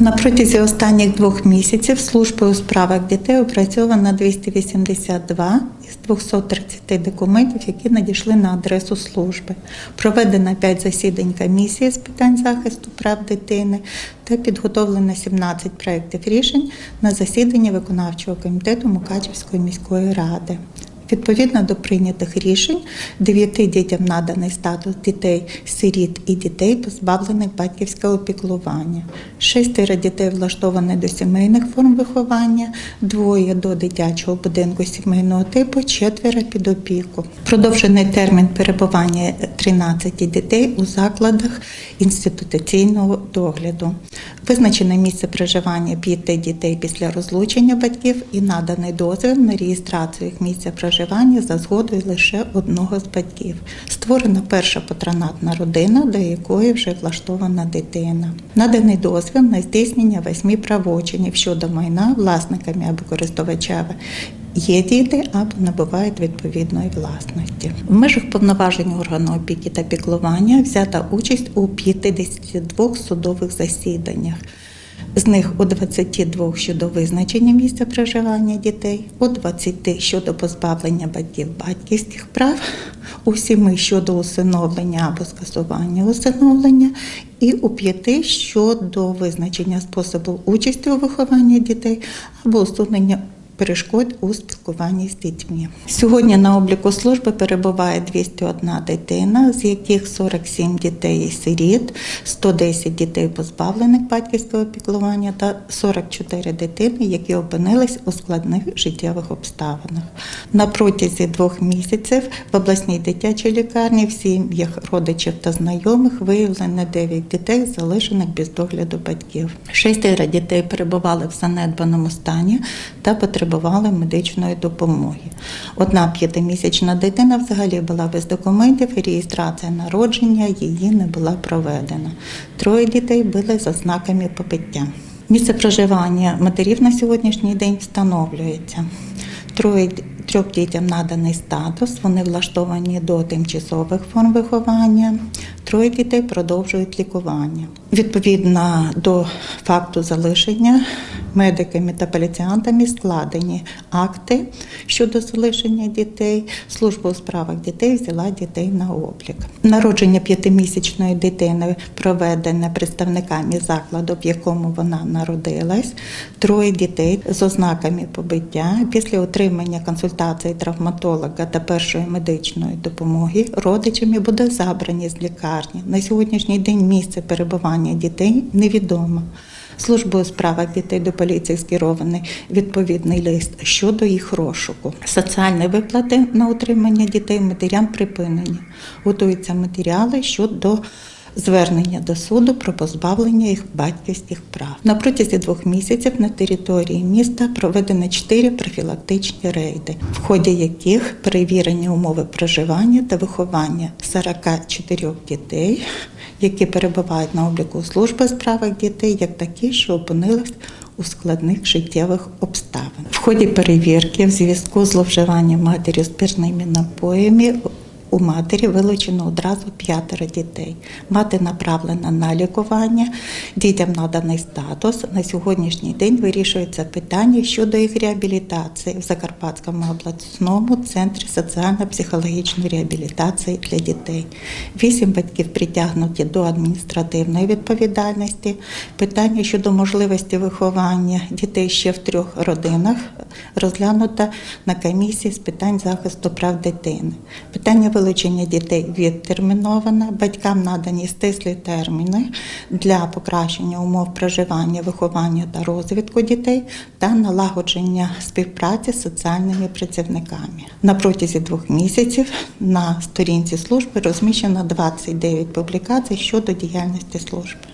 На протязі останніх двох місяців службою у справах дітей опрацьовано 282 із 230 документів, які надійшли на адресу служби. Проведено 5 засідань комісії з питань захисту прав дитини та підготовлено 17 проєктів рішень на засіданні виконавчого комітету Мукачівської міської ради. Відповідно до прийнятих рішень, дев'яти дітям наданий статус дітей, сиріт і дітей, позбавлених батьківського піклування. Шестеро дітей влаштовані до сімейних форм виховання, двоє до дитячого будинку сімейного типу, четверо під опіку. Продовжений термін перебування 13 дітей у закладах інституційного догляду. Визначене місце проживання п'яти дітей після розлучення батьків і наданий дозвіл на реєстрацію їх місця проживання за згодою лише одного з батьків. Створена перша патронатна родина, до якої вже влаштована дитина. Наданий дозвіл на здійснення восьми правочинів щодо майна власниками або користувачами Є діти або набувають відповідної власності. В межах повноважень органу опіки та піклування взята участь у 52 судових засіданнях. З них у 22 щодо визначення місця проживання дітей, у 20 щодо позбавлення батьків батьківських прав, у 7 щодо усиновлення або скасування усиновлення, і у 5 щодо визначення способу участі у вихованні дітей або усунення перешкод у спілкуванні з дітьми. Сьогодні на обліку служби перебуває 201 дитина, з яких 47 дітей сиріт, 110 дітей позбавлених батьківського піклування та 44 дитини, які опинились у складних життєвих обставинах. На протязі двох місяців в обласній дитячій лікарні в сім'ях родичів та знайомих виявлено 9 дітей, залишених без догляду батьків. Шестеро дітей перебували в занедбаному стані та потребували медичної допомоги. Одна п'ятимісячна дитина взагалі була без документів, і реєстрація народження її не була проведена. Троє дітей були за знаками побиття. Місце проживання матерів на сьогоднішній день встановлюється. Троє трьох дітям наданий статус, вони влаштовані до тимчасових форм виховання. Троє дітей продовжують лікування. Відповідно до факту залишення медиками та поліціантами складені акти щодо залишення дітей. Служба у справах дітей взяла дітей на облік. Народження п'ятимісячної дитини проведене представниками закладу, в якому вона народилась. Троє дітей з ознаками побиття після отримання консультації травматолога та першої медичної допомоги родичами буде забрані з лікарні. На сьогоднішній день місце перебування дітей невідомо. Службою справах дітей до поліції скерований відповідний лист щодо їх розшуку. Соціальні виплати на утримання дітей матерям припинені. Готуються матеріали щодо звернення до суду про позбавлення їх батьківських прав. На протязі двох місяців на території міста проведено чотири профілактичні рейди, в ході яких перевірені умови проживання та виховання 44 дітей, які перебувають на обліку служби у справах дітей, як такі, що опинились у складних життєвих обставин. В ході перевірки в зв'язку з зловживанням матері спиртними напоями у матері вилучено одразу п'ятеро дітей. Мати направлена на лікування, дітям наданий статус. На сьогоднішній день вирішується питання щодо їх реабілітації в Закарпатському обласному центрі соціально-психологічної реабілітації для дітей. Вісім батьків притягнуті до адміністративної відповідальності. Питання щодо можливості виховання дітей ще в трьох родинах розглянуто на комісії з питань захисту прав дитини. Питання вилучення дітей відтерміноване. батькам надані стислі терміни для покращення умов проживання, виховання та розвитку дітей та налагодження співпраці з соціальними працівниками. На протязі двох місяців на сторінці служби розміщено 29 публікацій щодо діяльності служби.